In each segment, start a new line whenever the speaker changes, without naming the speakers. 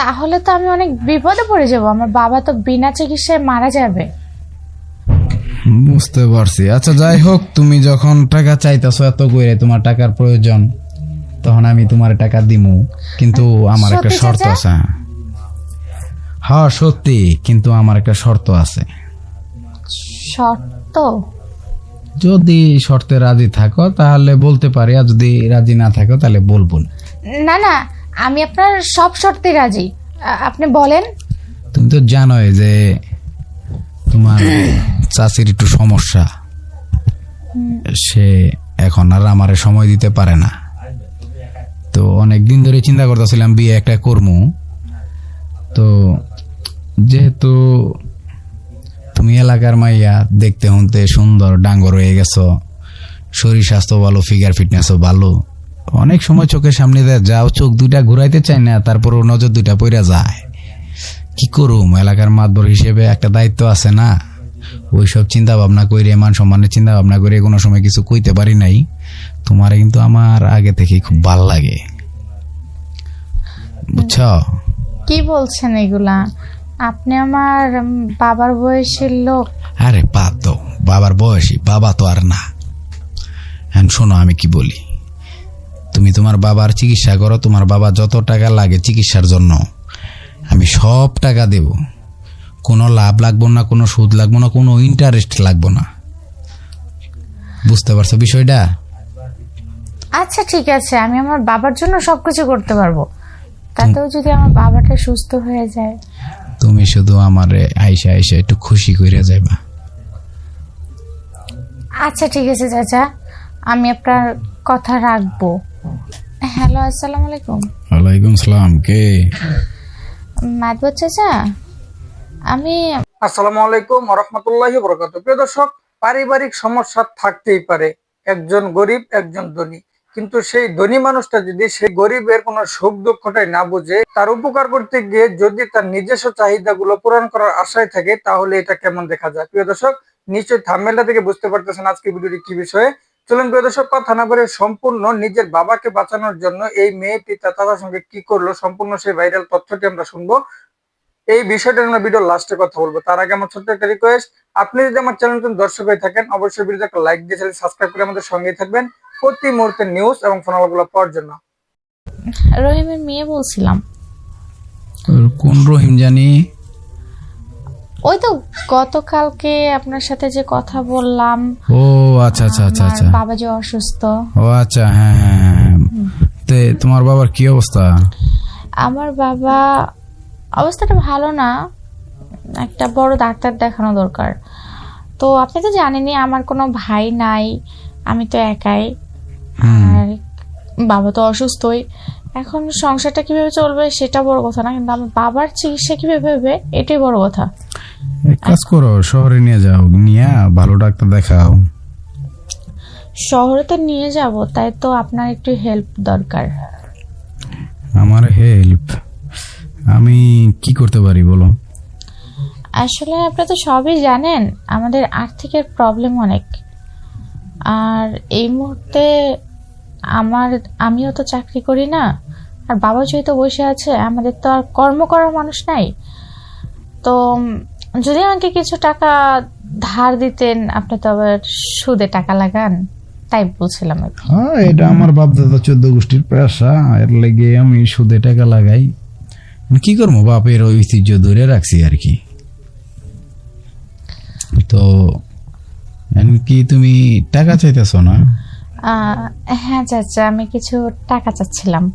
তাহলে তো আমি অনেক বিপদে পড়ে যাব। আমার বাবা তো বিনা চিকিৎসায় মারা যাবে।
বুঝতে পারছি। আচ্ছা যাই হোক তুমি যখন টাকা চাইতেছো এত করে তোমার টাকার প্রয়োজন তখন আমি তোমার টাকা দিমু। কিন্তু আমার একটা শর্ত আছে। হ্যাঁ সত্যি কিন্তু আমার একটা শর্ত আছে।
শর্ত?
যদি শর্তে রাজি থাকো তাহলে বলতে পারি আর যদি রাজি না থাকো তাহলে বলব না।
না না আমি আপনার সব শর্তে রাজি। আপনি বলেন।
তুমি তো জানোই যে তোমার চাষির একটু সমস্যা। সে এখন আর আমারে সময় দিতে পারে না। তো অনেক দিন ধরে চিন্তা করতেছিলাম বিয়ে একটা করমু। তো যেহেতু তুমি এলাকার মাইয়া দেখতে শুনতে সুন্দর, ডাঙ্গর হয়ে গেছো, শরীর স্বাস্থ্য ভালো ফিগার ফিটনেসও ভালো অনেক সময় চোখের সামনে দেয় যাও চোখ দুইটা ঘুরাইতে চাই না তারপরও নজর দুইটা পইরা যায়। কি করুম? এলাকার মাতবর হিসেবে একটা দায়িত্ব আছে না? ওইসব চিন্তা ভাবনা করে মান সম্মানের চিন্তা ভাবনা করে কোনো সময় কিছু কইতে পারি নাই। তোমার কিন্তু আমার আগে থেকেই খুব ভালো লাগে। বুঝছ?
কি বলছেন এগুলা? আপনি আমার বাবার বয়সের লোক।
আরে বাদ দাও বাবার বয়সী বাবা তো আর না। হ্যাঁ শোনো আমি কি বলি। তুমি তোমার বাবার চিকিৎসা করো তোমার বাবা যত টাকা লাগে চিকিৎসার জন্য আমি সব টাকা দেব। কোনো লাভ লাগবো না কোনো সুদ লাগবো না কোনো ইন্টারেস্ট লাগবো না। বুঝতে পারছ বিষয়টা?
আচ্ছা ঠিক আছে। আমি আমার বাবার জন্য সবকিছু করতে পারব। তাতেও যদি আমার বাবাটা সুস্থ হয়ে যায়।
তুমি শুধু আমারে আইসা আইসা একটু খুশি কইরা যাইবা।
আচ্ছা ঠিক আছে চাচা। আমি আপনার কথা রাখব। হ্যালো আসসালামু আলাইকুম।
ওয়ালাইকুম সালাম কে?
মাদবর চাচা আমি
আসসালামু আলাইকুম রহমতুল্লাহ বরকাত প্রিয় দর্শক পারিবারিক সমস্যা থাকতেই পারে। একজন গরিব একজন ধনী। কিন্তু সেই ধনী মানুষটা যদি সেই গরিবের কোনো সুখ দুঃখটাই না বুঝে তার উপকার করতে গিয়ে যদি তার নিজস্ব চাহিদাগুলো পূরণ করার আশায় থাকে তাহলে এটা কেমন দেখা যায়? প্রিয় দর্শক নিশ্চয়ই থাম্বেলটা থেকে বুঝতে পারতেছেন আজকে ভিডিওটি কি বিষয়ে। চলুন প্রিয় দর্শক কথা না বলে সম্পূর্ণ নিজের বাবাকে বাঁচানোর জন্য এই মেয়েটি তার সঙ্গে কি করল সম্পূর্ণ সেই ভাইরাল তথ্যটি আমরা শুনব। এই বিষয়টা আমরা ভিডিও লাস্টে কথা বলব। তার আগে আমার ছোট্ট একটা রিকোয়েস্ট আপনি যদি আমার চ্যানেল নতুন দর্শক হয়ে থাকেন অবশ্যই ভিডিওতে একটা লাইক দিয়ে চ্যানেল সাবস্ক্রাইব করে আমাদের সঙ্গেই থাকবেন। প্রতি মুহূর্তে নিউজ এবং ফোনালাপগুলো পাওয়ার জন্য।
রহিমের মেয়ে বলছিলাম।
কোন রহিম জানি?
ওই তো গতকালকে আপনার সাথে যে কথা বললাম
ও আচ্ছা আচ্ছা আচ্ছা আচ্ছা।
বাবা যে অসুস্থ।
ও আচ্ছা হ্যাঁ হ্যাঁ হ্যাঁ তে তোমার বাবার কি অবস্থা?
আমার বাবা অবস্থাটা ভালো না। একটা বড় ডাক্তার দেখানো দরকার। তো আপনি তো জানেনই আমার কোনো ভাই নাই আমি তো একাই। আর বাবা তো অসুস্থই। এখন সংসারটা কীভাবে চলবে সেটা বড় কথা না কিন্তু আমার বাবার চিকিৎসা কীভাবে হবে এটাই বড় কথা।
এক কাজ করো শহরে নিয়ে যাও। নিয়ে ভালো ডাক্তার দেখাও।
শহরে তো নিয়ে যাব তাই তো আপনার একটু হেল্প দরকার।
আমার হেল্প আমি কি করতে পারি বলো?
আসলে আপনি তো সবই জানেন আমাদের আর্থিকের প্রবলেম অনেক। আর এই মুহূর্তে আমার আমিও তো চাকরি করি না আর বাবা যেহেতু বসে আছে আমাদের তো আর কর্ম করার মানুষ নাই। তো যদি আমাকে কিছু টাকা ধার দিতেন আপনি তো আবার সুদে টাকা লাগান। তাই বলছিলাম।
হ্যাঁ এটা আমার বাপ দাদা চোদ্দ গোষ্ঠীর পেশা এর লেগে আমি সুদে টাকা লাগাই। কি করব? বাপের ঐতিহ্য ধরে রাখছি আর কি। তো কি তুমি টাকা চাইতেছ না?
আহ, হ্যাঁ চাচা আমি কিছু টাকা চাচ্ছিলাম।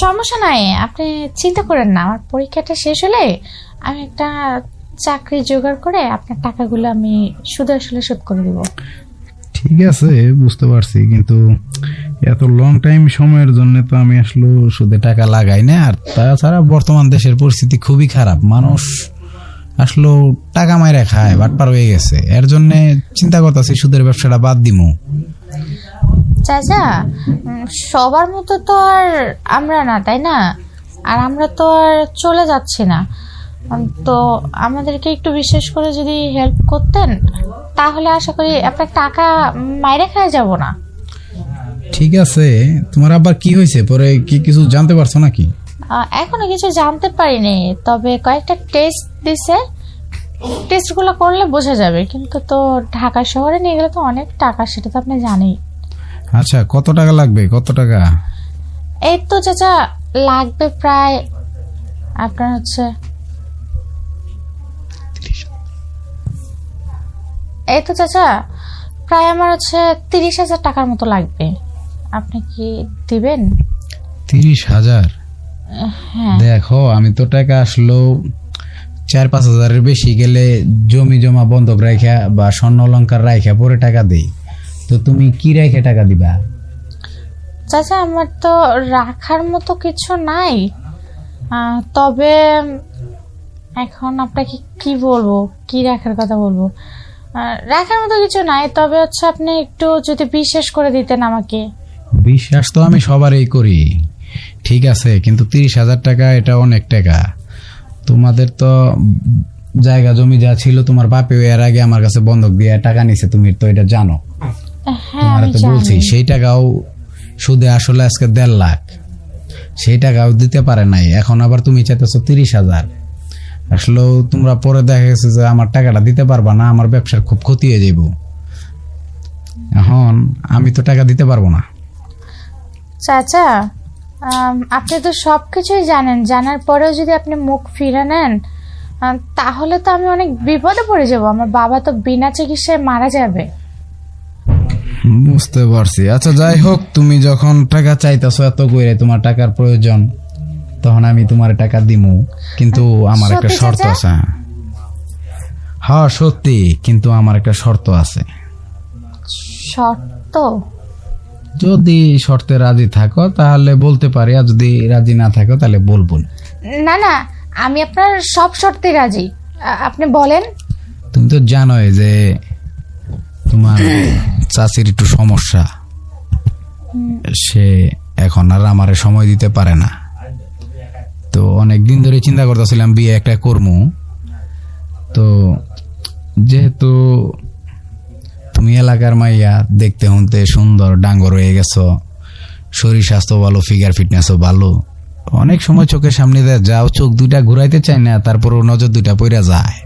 সমস্যা নাই আপনি চিন্তা করেন না আমার পরীক্ষাটা শেষ হলে আমি একটা চাকরি জোগাড় করে আপনার টাকাগুলো আমি শুধু আসলে শোধ করে দিব।
ঠিক আছে বুঝতে পারছি কিন্তু এত লং টাইম সময়ের জন্য তো আমি আসলে সুদে টাকা লাগাই না আর তাছাড়া বর্তমান দেশের পরিস্থিতি খুবই খারাপ। মানুষ আসলে টাকা মাইরা খায় বাটপার হয়ে গেছে। এর জন্য চিন্তা করতেছি সুদের ব্যবসাটা বাদ দিমু।
চাচা সবার মতো তো আর আমরা না তাই না? আর আমরা তো আর চলে যাচ্ছি না। তো আমাদেরকে একটু বিশেষ করে যদি হেল্প করতেন তাহলে আশা করি আপনার টাকা মাইরে খাওয়া যাব না।
ঠিক আছে তোমার আবার কি হয়েছে? পরে কি কিছু জানতে পারছ নাকি?
এখনও কিছু জানতে পারিনি তবে কয়েকটা টেস্ট দিছে। টেস্টগুলো করলে বোঝা যাবে কিন্তু তো ঢাকা শহরে নিয়ে গেলে তো অনেক টাকা সেটা তো আপনি জানেন
আচ্ছা কত টাকা লাগবে? কত টাকা?
এই তো চাচা লাগবে প্রায় আপনার হচ্ছে এই তো চাচা প্রায় আমার হচ্ছে তিরিশ হাজার টাকার মতো লাগবে। আপনি কি দিবেন?
তিরিশ হাজার?
হ্যাঁ।
দেখো আমি তো টাকা আসলো চার পাঁচ হাজারের বেশি গেলে জমি জমা বন্ধক রাখা বা স্বর্ণ অলঙ্কার রাখা পরে টাকা দেই। তো তুমি কি রেখে টাকা দিবা?
চাচা আমার তো রাখার মতো কিছু নাই। তবে এখন আপনাকে কি বলব? কি রাখার কথা বলব? রাখার মতো কিছু নাই তবে হচ্ছে আপনি একটু যদি বিশ্বাস করে দিতেন আমাকে।
বিশ্বাস তো আমি সবারই করি। ঠিক আছে কিন্তু তিরিশ হাজার টাকা এটা অনেক টাকা। তোমাদের তো জায়গা জমি যা ছিল তোমার বাপে এর আগে আমার কাছে বন্ধক দিয়ে টাকা নিছে তুমি তো এটা জানো।
হ্যাঁ
তোমার তো বলছি সেই টাকাও সুদে আসলে আজকে দেড় লাখ। সেই টাকাও দিতে পারে নাই এখন আবার তুমি চাইতেছো তিরিশ হাজার। আসলেও তোমরা পরে দেখা গেছে যে আমার টাকাটা দিতে পারবা না আমার ব্যবসার খুব ক্ষতি হয়ে যাইব। এখন আমি তো টাকা দিতে পারব না।
চাচা আপনি তো সব কিছুই জানেন। জানার পরেও যদি আপনি মুখ ফিরে নেন তাহলে তো আমি অনেক বিপদে পড়ে যাব। আমার বাবা তো বিনা চিকিৎসায় মারা যাবে।
বুঝতে পারছি। আচ্ছা যাই হোক তুমি যখন টাকা চাইতেছো এত করে তোমার টাকার প্রয়োজন। তখন আমি তোমার টাকা দিমু কিন্তু আমার একটা শর্ত আছে হ্যাঁ। সত্যি কিন্তু আমার একটা শর্ত আছে।
শর্ত?
যদি শর্তে রাজি থাকো তাহলে বলতে পারি আর যদি রাজি না থাকো তাহলে বলব না।
না আমি আপনার সব শর্তে রাজি। আপনি বলেন।
তুমি তো জানোই যে তোমার চাচির একটু সমস্যা। সে এখন আর আমারে সময় দিতে পারে না। তো অনেক দিন ধরে চিন্তা করতেছিলাম বিয়ে একটা করমু। তো যেহেতু তুমি এলাকার মাইয়া, দেখতে শুনতে সুন্দর, ডাঙ্গর হয়ে গেছো, শরীর স্বাস্থ্য ভালো ফিগার ফিটনেসও ভালো, অনেক সময় চোখের সামনে দিয়ে যাও, চোখ দুইটা ঘুরাইতে চাই না, তারপরও নজর দুইটা পইরা যায়।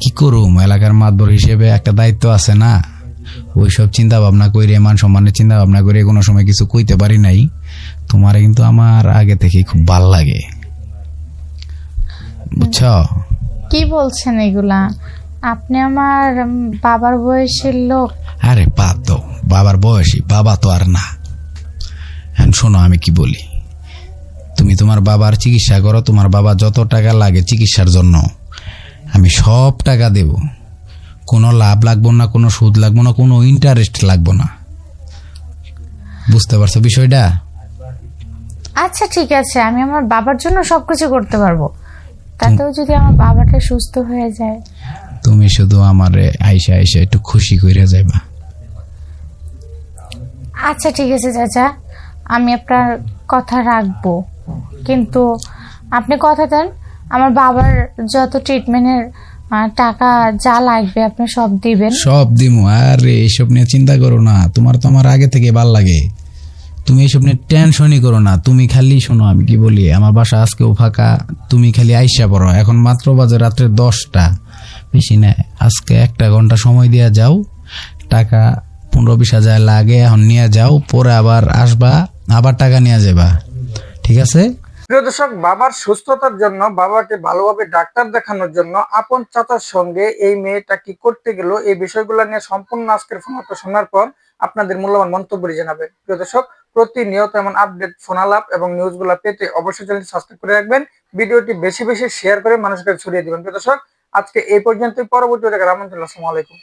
কি করুম? এলাকার মাতবর হিসেবে একটা দায়িত্ব আছে না? ওইসব চিন্তা ভাবনা করে মান সম্মানের চিন্তা ভাবনা করে কোনো সময় কিছু কইতে পারি নাই। তোমারে কিন্তু আমার আগে থেকেই খুব ভালো লাগে। বুঝছ?
কি বলছেন এগুলা? আপনি আমার বাবার বয়সের লোক।
আরে বাদ দাও বাবার বয়সী বাবা তো আর না। এখন শোনো আমি কি বলি? তুমি তোমার বাবার চিকিৎসা করো তোমার বাবা যত টাকা লাগে চিকিৎসার জন্য আমি সব টাকা দেব। কোনো লাভ লাগবো না কোনো সুদ লাগবো না কোনো ইন্টারেস্ট লাগবো না। বুঝতে পারছ বিষয়টা?
আচ্ছা ঠিক আছে আমি আমার বাবার জন্য সবকিছু করতে পারব। তাতেও যদি আমার বাবাটা সুস্থ হয়ে যায়।
তুমি শুধু আমারে আইসা আইসা একটু খুশি করে যাইবা।
আচ্ছা ঠিক আছে চাচা আমি আপনার কথা রাখব। কিন্তু আপনি কথা দেন আমার বাবার যত ট্রিটমেন্টের টাকা যা লাগবে আপনি সব দিবেন।
সব দিমু আরে এইসব নিয়ে চিন্তা করো না তোমার তো আমার আগে থেকে ভালো লাগে। তুমি এইসব নিয়ে টেনশনই করো না। তুমি খালি শোনো, আমি কি বলি? আমার বাসা আজকেও ফাঁকা, তুমি খালি আইসা পড়ো। এখন মাত্র বাজে রাত্রে দশটা। বেশি না, আজকে একটা ঘণ্টা সময় দিয়া যাও। টাকা পনেরো বিশ হাজার লাগে, এখন নিয়ে যাও। পরে আবার আসবা, আবার টাকা নিয়ে যাবা। ঠিক আছে?
প্রিয় দর্শক, বাবার সুস্থতার জন্য, বাবাকে ভালোভাবে ডাক্তার দেখানোর জন্য আপন চাচার সঙ্গে এই মেয়েটা কি করতে গেল, এই বিষয়গুলো নিয়ে সম্পূর্ণ আজকের ফোন শোনার পর আপনাদের মূল্যবান মন্তব্য জানাবেন। প্রিয় দর্শক প্রতিনিয়ত এমন আপডেট ফোন আলাপ এবং নিউজগুলো পেতে অবশ্যই চ্যানেলটি সাবস্ক্রাইব করে রাখবেন। ভিডিওটি বেশি বেশি শেয়ার করে মানুষকে ছড়িয়ে দিবেন। দর্শক, আজকে এই পর্যন্তই। পরবর্তী দেখার আমন্ত্রণ আসসালামু আলাইকুম।